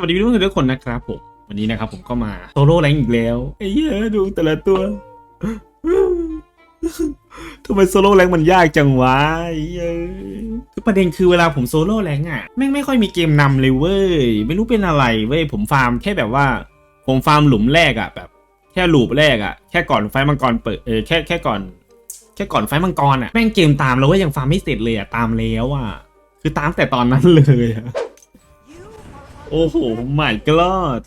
วัสดีทุกคนนะครับผม วันนี้นะครับผมก็มาโซโล่แรงอีกแล้วไอ้เหี้ยดูแต่ละตัวทำไมโซโล่แรงมันยากจังวะไอ้เหี้ยคือประเด็นคือเวลาผมโซโล่แรงอะแม่งไม่ค่อยมีเกมนำเลยเว้ย ไม่รู้เป็นอะไรเว้ยผมฟาร์มแค่แบบว่า ผมฟาร์มหลุมแรกอะแบบ แค่หลูปแรกอะแค่ก่อนไฟมังกรเปิดเออแค่แค่ก่อน แค่ก่อนไฟมังกรอะแม่งเกมตามแล้วว่ายังฟาร์มไม่เสร็จเลยอะตามแล้วอะคือตามแต่ตอนนั้นเลยอะ โอ้โหไม่กลอด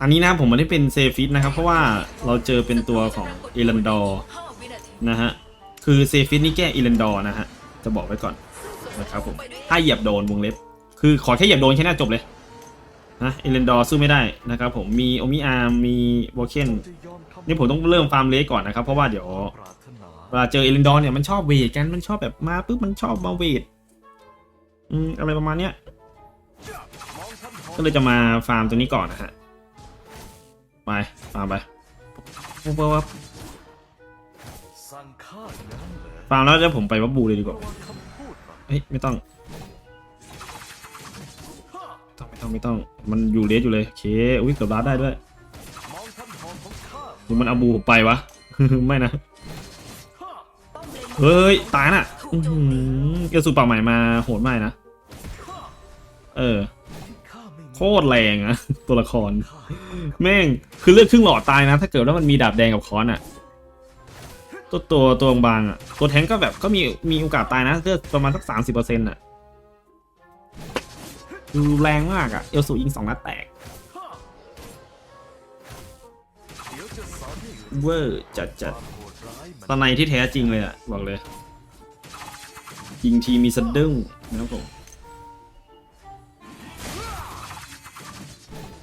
อันนี้นะผมไม่ได้เป็นเซฟิตนะครับ เพราะว่าเราเจอเป็นตัวของเอรันดอร์นะฮะ คือเซฟิตนี่แก้เอรันดอร์นะฮะ จะบอกไว้ก่อนนะครับผม ถ้าเหยียบโดนวงเล็บ คือขอแค่เหยียบโดนแค่นั้นจบเลยนะเอรันดอร์สู้ไม่ได้นะครับผมมีโอมิอาร์มีวอเคนนี่ผมต้องเริ่มฟาร์มเลสก่อนนะครับ เพราะว่าเดี๋ยวเวลาเจอเอลินดอร์เนี่ยมันชอบเวทกันมันชอบแบบมาปุ๊บมันชอบมาเวทอืมอะไรประมาณเนี้ย ก็เลยจะมาฟาร์มตัวนี้ก่อนนะฮะ ไป ฟาร์มไปปุ๊บปุ๊บปุ๊บสั่งข้าอย่าฟาร์มแล้วเดี๋ยวผมไปวับบูเลยดีกว่าเฮ้ยไม่ต้องไม่ต้องไม่ต้องไม่ต้อง มันอยู่เลสอยู่เลยโอเคอุ้ยเกือบรัดได้ด้วยหรือมันเอาบูผมไปวะ ไม่นะ เฮ้ย ตายน่ะอื้อหือสูปากใหม่มาโหดมากนะ เออ โคตรแรงอะตัวละคร แม่งคือเลือดครึ่งหลอดตายนะ ถ้าเกิดว่ามันมีดาบแดงกับค้อนอะตัวตัวตัวบางอะตัวแทงก็แบบก็มีมีโอกาสตายนะเลือดประมาณสักสามสิบเปอร์เซ็นต์อะดูแรงมากอะเอลสูยิงสองนัดแตกเวอร์จัดจัดตอนในที่แท้จริงเลยอะบอกเลยยิงทีมีสะดุ้งนะครับผม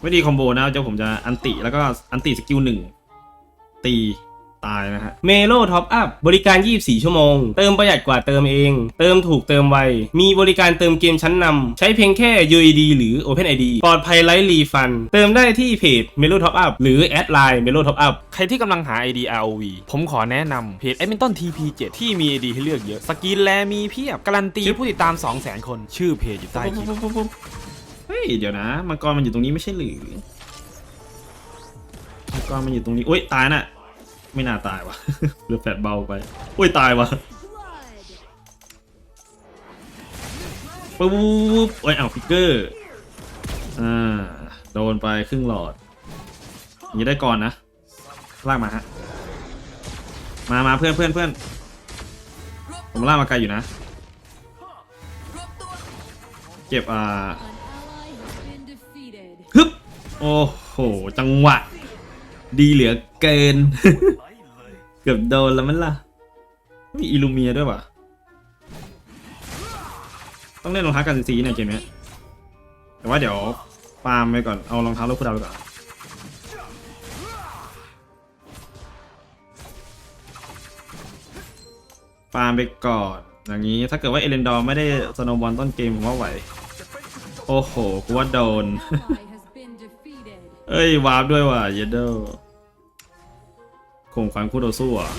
ไม่ดีคอมโบนะเจ้าผมจะอันติแล้วก็อันติสกิลหนึ่งตีตายนะฮะเมโลท็อปอัพบริการ 24 ชั่วโมง เติมประหยัดกว่าเติมเอง เติมถูกเติมไว มีบริการเติมเกมชั้นนำ ใช้เพียงแค่ UID หรือ OpenID ปลอดภัยไร้รีฟัน เติมได้ที่เพจ Melo Top Up หรือแอดไลน์ Melo Top Up ใครที่กำลังหา ID ROV ผมขอแนะนำเพจ a d m i n t o n TP7 ที่มี ID ให้เลือกเยอะ สกินแลมีเพียบ การันตีผู้ติดตาม 200,000 คน ชื่อเพจอยู่ใต้คลิป เฮ้ยเดี๋ยวนะมังกรมันอยู่ตรงนี้ไม่ใช่หรือมังกรมันอยู่ตรงนี้อุ้ยตายน่ะ ไม่น่าตายวะเรือแฟดเบาไปอุ้ยตายวะปุ๊บปุ๊บโอ้ยเอาฟิกเกอร์อ่าโดนไปครึ่งหลอดอย่างนี้ได้ก่อนนะลากมาฮะมามาเพื่อนเพื่อนเพื่อนผมลากมาไกลอยู่นะ เก็บอ่า โอ้โห จังหวะ ดีเหลือเกิน เกือบโดนแล้วมันล่ะ มีอิลูเมียด้วยวะต้องเล่นรองเท้ากันซีเนี่ยเกมเนี้ยแต่ว่าเดี๋ยวฟาร์มไปก่อน เอารองเท้าลูกคูดาวไปก่อน ฟาร์มไปก่อน อย่างนี้ ถ้าเกิดว่าเอเลนดอร์ไม่ได้สโนว์บอลต้นเกมผมว่าไหว โอ้โห กูว่าโดน เอ้ยวาร์ปด้วยว่ะเยเดอร์คงฟันคู่ต่อสู้อะ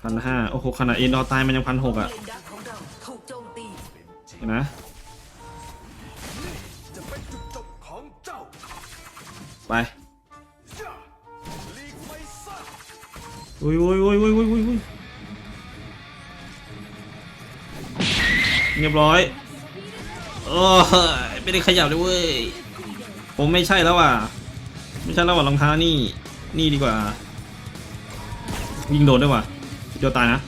พันห้าโอ้โหขนาดเอ็นดอร์ตายมันยังพันหกอะเลนดักของเราถูกโจมตีเห็นนะจะเป็นจุดจบของเจ้าไปอุ้ยอุ้ยอุ้ยอุ้ยอุ้ยอุ้ยอุ้ยเรียบร้อย โอ้ยไม่ได้ขยับเลยเว้ย ผมไม่ใช่แล้วว่ะ ไม่ใช่แล้วว่ะรองเท้านี่ นี่ดีกว่า ยิงโดนด้วยว่ะเดี๋ยวตายนะ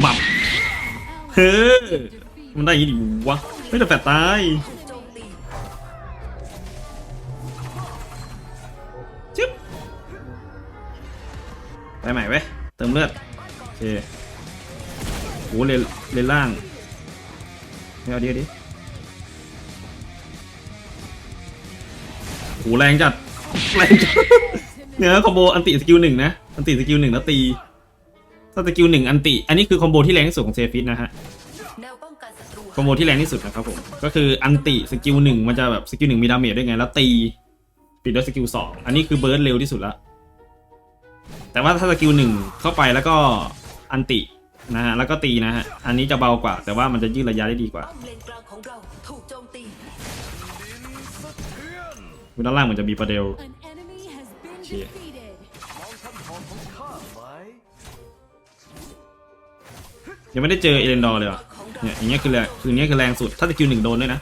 หมับเฮ้ยมันได้อยังดิวะไม่แต่แฟดตายจมตีจึ๊บไปใหม่เว้ยเติมเลือดโอเค โหเลนเลนล่างไม่เอาดีเอาดิโหแรงจัดแรงจัดเนี่ยคอมโบอันติสกิลหนึ่งนะอันติสกิลหนึ่งแล้วตีถ้าสกิลหนึ่งอันติ อันนี้คือคอมโบที่แรงที่สุดของเซฟิตนะฮะคอมโบที่แรงที่สุดนะครับผมก็คืออันติสกิลหนึ่งมันจะแบบสกิลหนึ่งมีดาเมจด้วยไงแล้วตีปิดด้วยสกิลสองอันนี้คือเบิร์ดเร็วที่สุดละแต่ว่าถ้าสกิลหนึ่งเข้าไปแล้วก็อันติ นะฮะแล้วก็ตีนะฮะอันนี้จะเบากว่า แต่ว่ามันจะยืดระยะได้ดีกว่าป้อมเลนกลางของเราถูกโจมตีด้านล่างมันจะมีประเดล An enemy has been Shit. defeated. มองท่านทองของข้าไหมยังไม่ได้เจอเอเลนดอร์เลยว่ะของเราเนี่ยอย่างเงี้ยคือแรงคืออย่างเงี้ยคือแรงสุดถ้าสกิลหนึ่งโดนด้วยนะ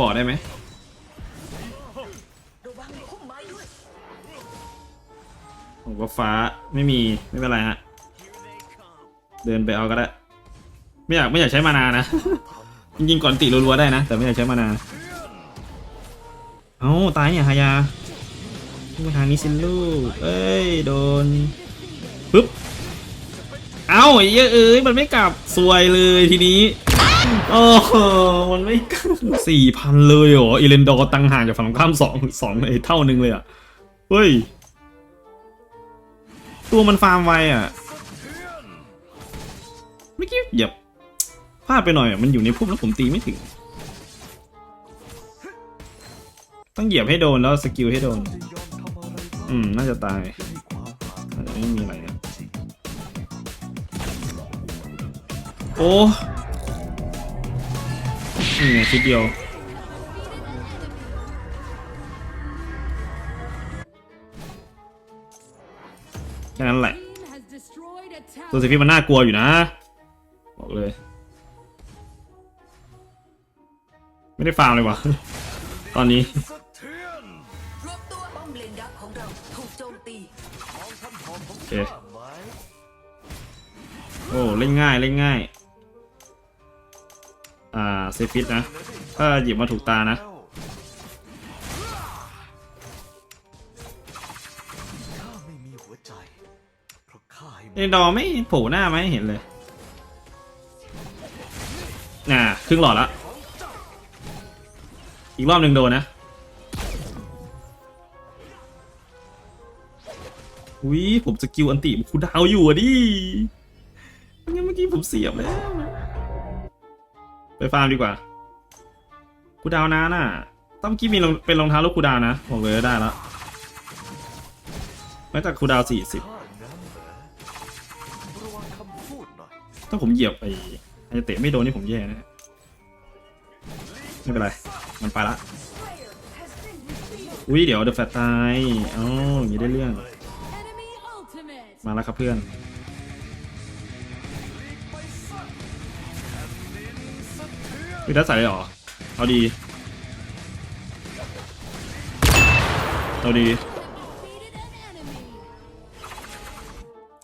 บอกได้ไหมระวังพุ่มไม้ด้วยผมว่าฟ้าไม่มีไม่เป็นไรฮะ เดินไปเอาก็ได้ ไม่อยากไม่อยากใช้มานานะ จริงๆก่อนติรัวๆได้นะ แต่ไม่อยากใช้มานาเอ้าตายเนี่ยฮายาขึ้นมาทางนี้สิลูก เอ้ยโดนปึ๊บ เอ้าไอ้เหี้ยเอ้ยมันไม่กลับสวยเลยทีนี้ โอ้โหมันไม่สี่พันเลยเหรออีเลนดอร์ตังห่างจากฝั่งตรงข้ามสองสองเท่านึงเลยอะ เฮ้ย ตัวมันฟาร์มไวอะเมื่อกี้เหยียบพลาดไปหน่อยอะมันอยู่ในพุ่มแล้วผมตีไม่ถึง ต้องเหยียบให้โดนแล้วสกิลให้โดน อืม น่าจะตายไม่มีอะไรโอ้ นี่ไงคิดเดียวแค่นั้นแหละ Team has destroyed a ตัว tower. สิพี่มันน่ากลัวอยู่นะ บอกเลย ไม่ได้ฟาร์มเลยวะตอนนี้สะเทือนรวบตัวป้อมเลนดักของเราถูกโจมตีมองท่านทองของโอเคข้าไหมโอ้ เล่นง่าย เล่นง่าย อ่าเซฟิตนะ ถ้าหยิบมาถูกตานะไม่มีหัวใจเพราะข้าให้เอดอไม่โผล่หน้ามาให้เห็นเลย น่ะครึ่งหลอดละ อีกรอบหนึ่งโดนนะอุ้ยผมสกิลอันติคูดาวอยู่อะดิงั้นเมื่อกี้ผมเสียบแล้ว ไปฟาร์มดีกว่าคูดาวน์นานอะต้องกี้มีเป็นรองเท้าลูกคูดาวนะบอกเลยได้แล้วแม้แต่คูดาวสี่สิบถ้าผมเหยียบไปไอเตะไม่โดนนี่ผมแย่นะไม่เป็นไร มันไปละอุ้ยเดี๋ยวเดอะแฟตตายอ้าอย่างนี้ได้เรื่อง มาแล้วครับเพื่อน วิทัศน์ใส่เลยเหรอ เอาดี เอาดี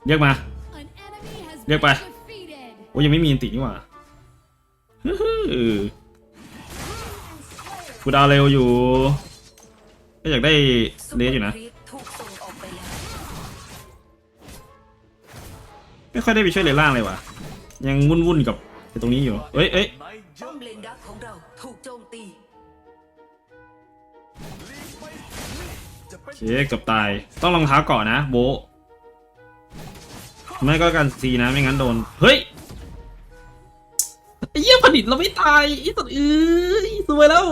เรียกมา An enemy has Liếc been bài. defeated. โอ้ยยังไม่มีอันตินี่หว่าฮึ่มกูดาวเร็วอยู่ ก็อยากได้เลสอยู่นะ ไม่ค่อยได้ไปช่วยเลยล่างเลยว่ะ ยังวุ่นๆกับตรงนี้อยู่ เอ้ยเอ้ย ป้ออะมเลนดักของเราถูกโจมตีจะเป็นโอเคเกือบตาย ต้องรองเท้าก่อนนะโบะไม่ก็การซีนะไม่งั้นโดน เฮ้ยไอ้เหี้ยผลิตเราไม่ตายไอ้สัตว์เอ้ยสวยแล้ว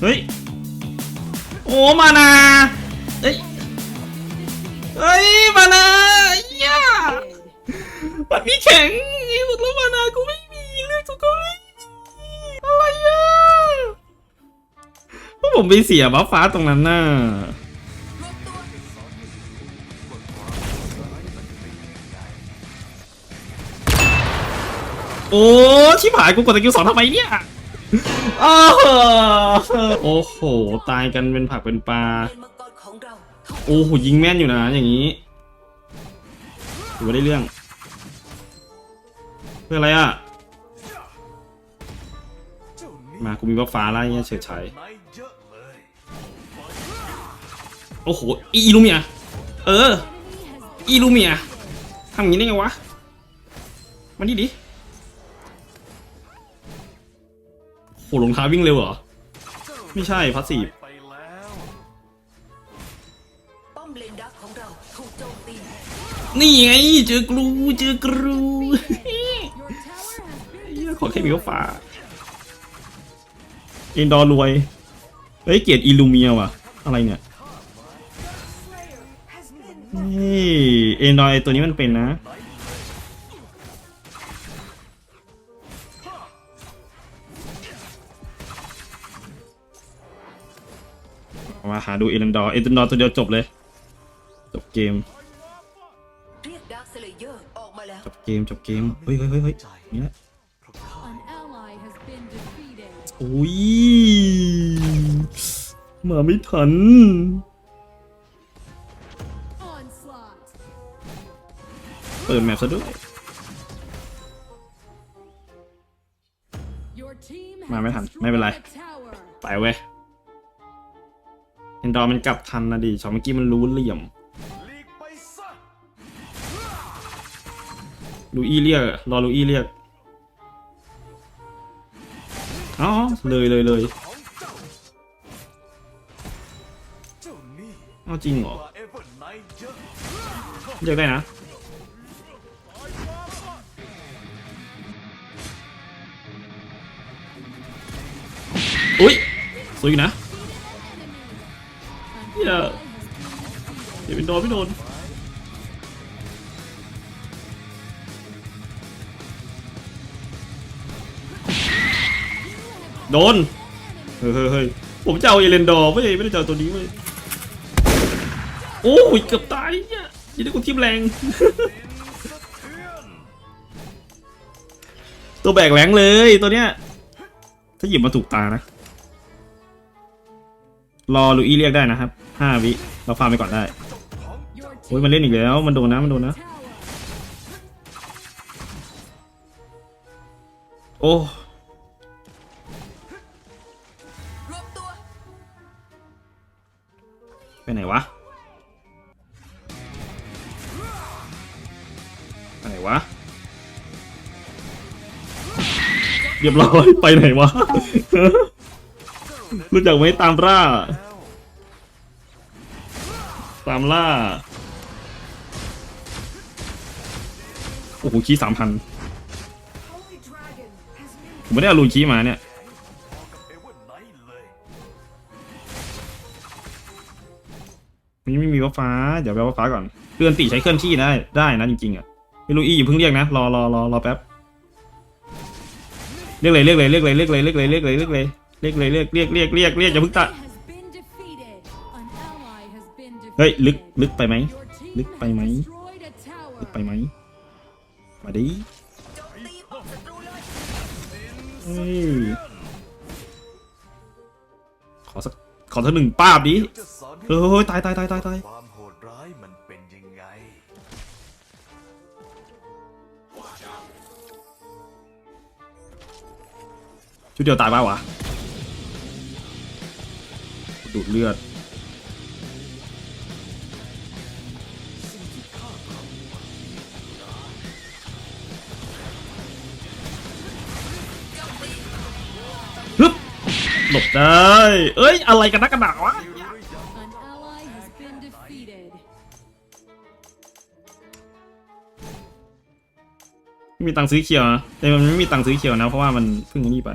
เฮ้ย โอ้มานาเฮ้ย เฮ้ย มานาเหี้ยวันนี้แข็งที่สุดแล้วมานากูไม่มีเลือดกูไม่มีอะไรอะเพราะผมไปเสียบัฟฟ้าตรงนั้นน่ะ โอ้ชิบหายกูกดตะกิ้วสองทำไมเนี่ยอ้าวโอ้โห ตายกันเป็นผักเป็นปลา โอ้โห ยิงแม่นอยู่นะ อย่างนี้ถือว่าได้เรื่อง เพื่ออะไรอะ มากูมีบัฟฟ้าแล้วเนี่ยเฉยในเยอะเลยโอ้โห อีลูเมีย เออ อีลูเมียทำอย่างนี้ได้ไงวะมานี่ดิ โหลงเท้าวิ่งเร็วเหรอ ไม่ใช่พัสซีฟไปแล้วป้อมเลนดักของเราถูกโจมตีนี่ไงเจอกรูเจอกรู your tower has been เหี้ยขอแค่มีก็ฟ้าเอ็นดอร์รวย เฮ้ยเกียรติอิลูเมียว่ะ อะไรเนี่ยนี่เอ็นดอร์ไอ้ตัวนี้มันเป็นนะ หาดูเอ็นดอร์เอ็นดอร์ตัวเดียวจบเลย จบเกม เรียกดักสเลเยอร์ออกมาแล้ว จบเกมจบเกมเฮ้ยเฮ้ยเฮ้ยเฮ้ยนี่แหละ an ally has been defeated. โอ้ยมาไม่ทัน Onslaught. เปิดแมปซะด้วย Your team มาไม่ทันไม่เป็นไร a tower. ไปเว้ย เอนดอร์มันกลับทันนะดิสอเมื่อกี้มันรู้เหลี่ยมลูอี้เรียกรอลูอี้เรียกอ๋อเลยเลยเลยองเอาจริงเหรอเอเวอร์ไนท์เยอะเรียกได้นะอุ้ยสวยนะ โดนไม่โดนโดน เฮ้ยเฮ้ยผมจะเอาเอเลนดอร์เว้ไม่ได้จะเอาตัวนี้เว้ยโอ้ยเกือบตายเนี่ยยี่ได้กูทิมแรง ตัวแบกแหลงเลยตัวเนี้ย ถ้าหยิบมาถูกตานะ รอลูอีเรียกได้นะครับห้าวิ เราฟาร์มไปก่อนได้ โอ้ยมันเล่นอีกแล้ว มันโดนนะมันโดนนะ โอ้ไปไหนวะไปไหนวะ เรียบร้อย ไปไหนวะ รู้จักไหมตามล่า ตามล่า อ้โหคีสามพันผมไม่ได้เอาลูคีมาเนี่ยไมันยังไม่มีว่าฟ้า เดี๋ยวไปว่าฟ้าก่อนเคลื่อนตีใช้เคลื่อนที่ได้ได้นะจริงๆอะไม่รู้อีอยู่เพิ่งเรียกนะรอรอรอรอแป๊บเรียกเลยเรียกเลยเรียกเลยเรียกเลยเรียกเลยเรียกเลยเรียกเลยเรียกเลยเรียกเรียกเรียกเรียกเรียกอย่าเพิ่งตัดเฮ้ยลึกลึกไปไหมลึกไปไหมลึกไปไหม มาดิเฮ้ยขอสักขอสักหนึ่งป้าบดิเฮ้ยตายตายตายตายตายความโหดร้ายมันเป็นยังไงชุดเดียวตายป่าวะดูดเลือด หลบได้ เอ้ย อะไรกันนักกันหนาวะ An ally has been defeated. ไม่มีตังค์ซื้อเขียวนะแต่มันไม่มีตังค์ซื้อเขียวนะ เพราะว่ามันเพิ่งนี่ไป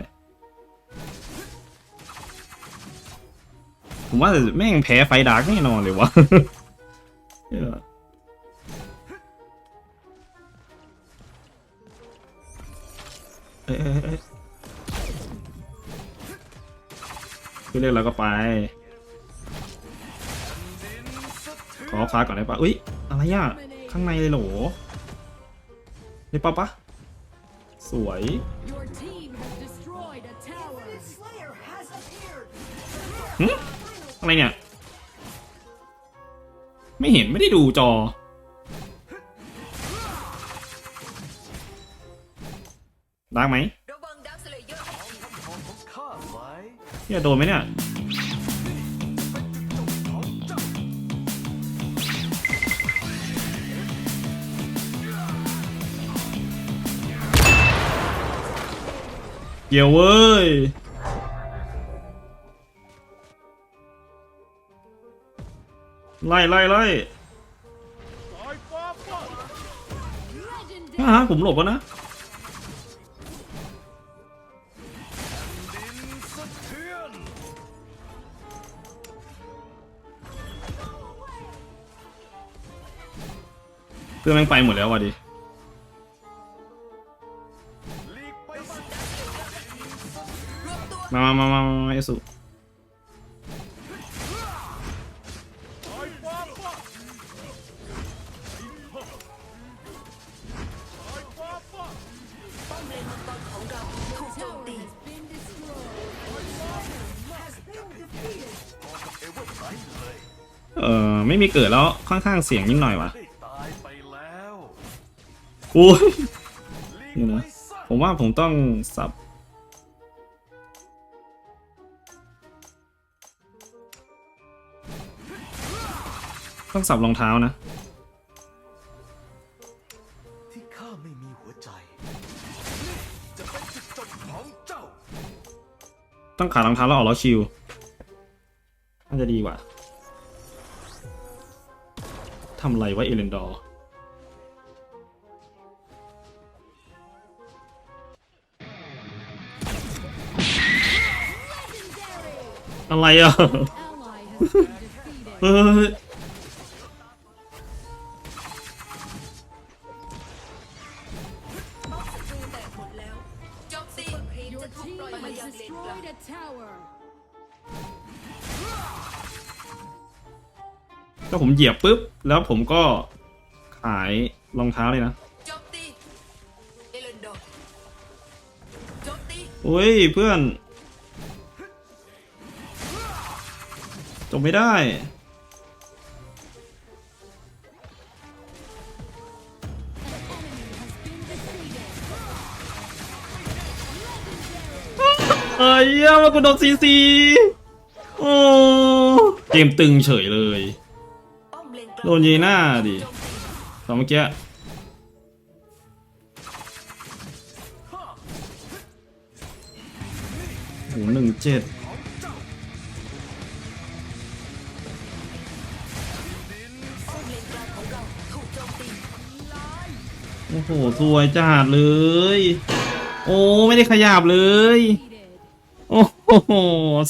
ผมว่าแม่งแพ้ไฟดาร์กแน่นอนเลยวะเหี้ยเอ้ยเอ้ยเอ้ย คือเรียกเราก็ไป ขอฟ้าก่อนได้ปะอุ้ยอะไรอะข้างในเลยเหรอได้ปะปะสวย Your team has destroyed a tower. หึอะไรเนี่ย ไม่เห็นไม่ได้ดูจอดังไหม เนี่ยโดนไหมเนี่ย เกี่ยวเว้ยไล่ไล่ไล่ฮะผมหลบแล้วนะ เพื่อนแม่งไปหมดแล้วว่ะดิมามามามามาเอสุเองเราถูกโจม Tower ตี has been destroyed. เอ่อไม่มีเกิดแล้วค่อนข้างเสียงนิดหน่อยว่ะ อ้ยลีกเดี๋ยวไปนะซะผมว่าผมต้องสับต้องสับรองเท้านะที่ข้าไม่มีหัวใจจะเป็นจุดจบของเจ้าต้องขารองเท้าแล้วออกแล้วชิลน่าจะดีกว่าทำไรวะเอเลนดอร์ เลนกลาง destroyed a tower. ก็ผมเหยียบปุ๊บ แล้วผมก็ขายรองเท้าเลยนะโจมตีเอเลนดอร์โจมตีโอ้ยเพื่อน จบไม่ได้เอ้ยมากูโดนซีซีโอ้เกมตึงเฉยเลย โดนยีหน้าดิโจมตีตอนเมื่อกี้โหหนึ่งเจ็ด โอ้โหสวยจัดเลย โอ้ไม่ได้ขยับเลย โอ้โห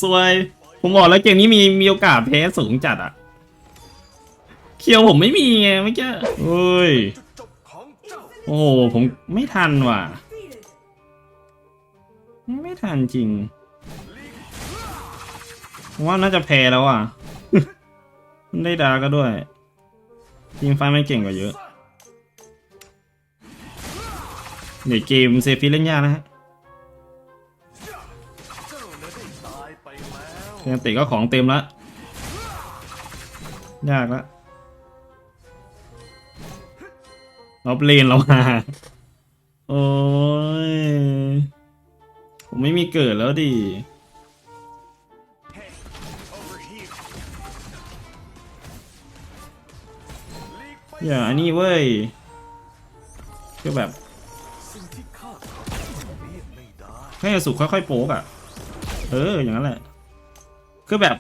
สวย ผมบอกแล้วเกมนี้มีมีโอกาสแพ้สูงจัดอะเคียวผมไม่มีไงเมื่อกี้เฮ้ยจุดจบของเจ้าโอ้โหผมไม่ทันว่ะ ไม่ทันจริงผมว่าน่าจะแพ้แล้วอะ ได้ดาก็ด้วยทีมไฟมันเก่งกว่าเยอะ เดี๋ยวเกมเซฟิเล่นยากนะฮะเจ้าน่ะได้ตายไปแล้วเพียงติก็ของเต็มละยากละเราเลนเรามาโอ้ย ผมไม่มีเกิดแล้วดิอย่าอันนี้เว้ยคือแบบ ให้สุกค่อยๆโป๊กอะ เออ อย่างนั้นแหละ คือแบบ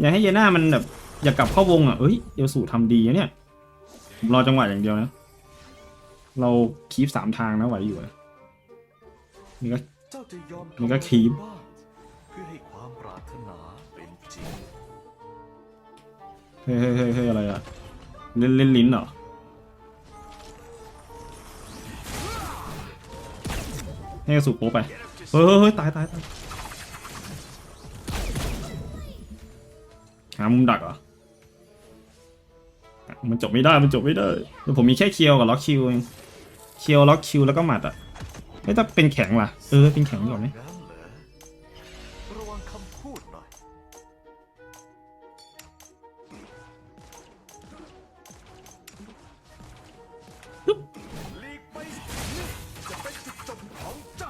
อยากให้เยน่ามันแบบ อยากกลับเข้าวงอะเอ้ยเยสู่ทำดีนะเนี่ยผมรอจังหวะอย่างเดียวนะ เราคีปสามทางนะไหวอยู่นะนี่ก็เจ้าจะยมันก็คีบเพื่อให้ความปรารถนาเป็นจริงเฮ้ยเฮ้ยเฮ้ยอะไรอะเล่นเล่นลิ้นเหรอ ให้สุนโป๊ไปเฮ้ยเฮ้ยเฮ้ยตายตายตายหามุมดักเหรอ มันจบไม่ได้ มันจบไม่ได้เดี๋ยวผมมีแค่เคียวกับล็อกคิวเอง เคียวล็อกคิวแล้วก็หมัดอะไม่ถ้าเป็นแข็งล่ะ เออ เป็นแข็งก่อนไหม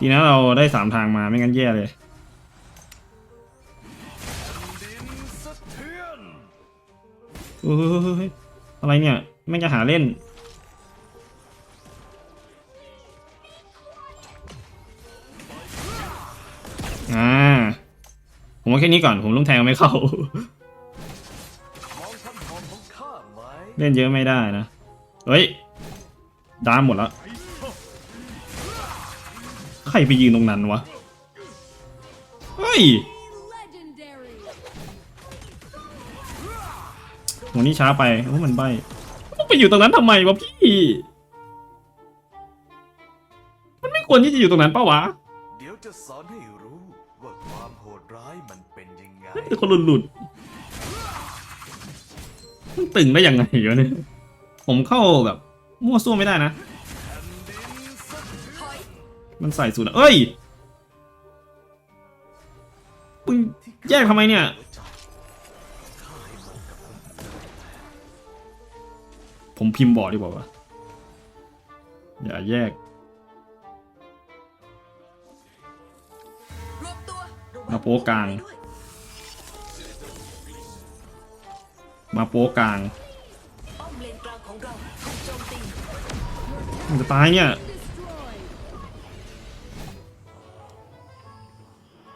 ดีนะเราได้สามทางมาไม่งั้นแย่เลยอะไรเนี่ยไม่จะหาเล่น อ่า ผมว่าแค่นี้ก่อนผมลุงแทงไม่เข้า เล่นเยอะไม่ได้นะ เฮ้ย ดามหมดแล้ว รไปยืนตรงนั้นวะ เฮ้ย Legendary. วันนี้ช้าไปโอ้มันใบต้องไปอยู่ตรงนั้นทำไมวะพี่ มันไม่ควรที่จะอยู่ตรงนั้นปะวะเดี๋ยวจะสอนให้รู้ว่าความโหดร้ายมันเป็นยังไงนี่คือคนหลุดหลุดมันตึงได้ยังไงวะเนี่ย ผมเข้าแบบ มั่วซั่วไม่ได้นะถอย มันใส่สูตรอะเอ้ยมึงแยกทำไมเนี่ย ผมพิมพ์บอกดีกว่าวะอย่าแยกมาโป๊กลาง มาโป๊กลาง มันจะตายเนี่ย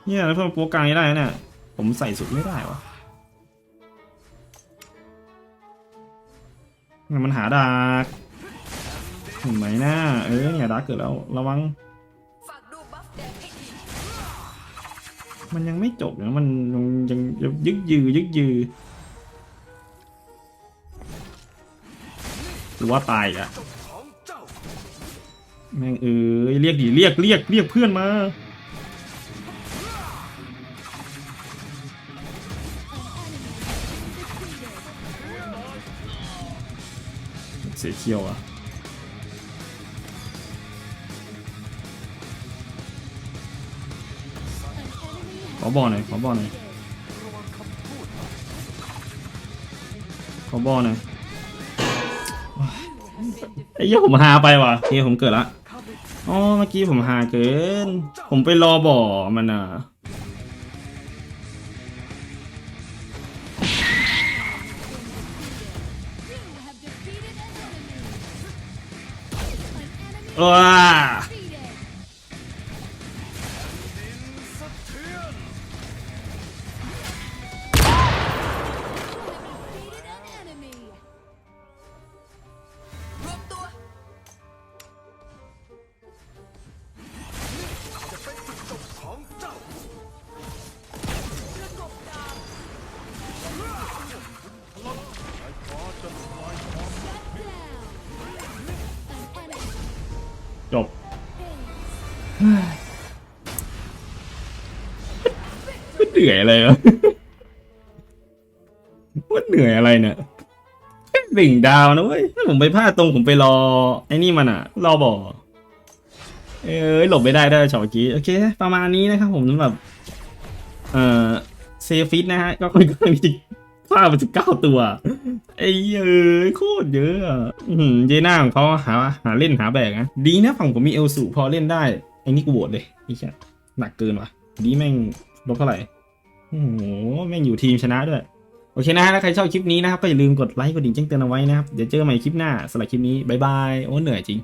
เนี่ยแล้วเพิ่มโป๊กลางไม่ได้นะเนี่ยผมใส่สุดไม่ได้วะเนี่ยมันหาดากเห็นไหมน้าเออเนี่ยดาร์กเกิดแล้วระวัง มันยังไม่จบนะมันยังยังยึกยือยึกยือหรือว่าตายอีกอะแม่งเอ้ยเรียกดิเรียกเรียกเรียกเพื่อนมา สียเคียวอะขอบอหน่อยขอบอหน่อยขอบอหน่อยไอ้เหี้ยผมหาไปว่ะเฮ้ยผมเกิดละอ๋อเมื่อกี้ผมหาเกิน ผมไปรอบ่อมันอะ An จบ มันเหนื่อยอะไรวะมันเหนื่อยอะไรเนี่ยแค่งดาวนะเว้ยถ้าผมไปพลาดตรงผมไปรอ ไอ้นี่มันอะรอบ่อเอ้ยหลบไม่ได้ได้ช็อตเมื่อกี้โอเค ประมาณนี้นะครับผมสำหรับ เอ่อเซฟิตนะฮะ ก็ค่อนข้างที่จะฆ่าไปสิบเก้าตัว ไอ้เอ้ยโคตรเยอะอะอื้อหือเจน่าของเขาหาหาเล่นหาแบกนะดีนะฝั่งผมมีเอลสูพอเล่นได้ไอ้นี่กูโหวตเลยไอ้แค่หนักเกินว่ะ ดีแม่งลบเท่าไหร่โอ้โหแม่งอยู่ทีมชนะด้วยโอเคนะฮะถ้าใครชอบคลิปนี้นะครับก็อย่าลืมกดไลค์กดดิ่งแจ้งเตือนเอาไว้นะครับเดี๋ยวเจอกันใหม่คลิปหน้าสำหรับคลิปนี้บ๊ายบายโอ้เหนื่อยจริง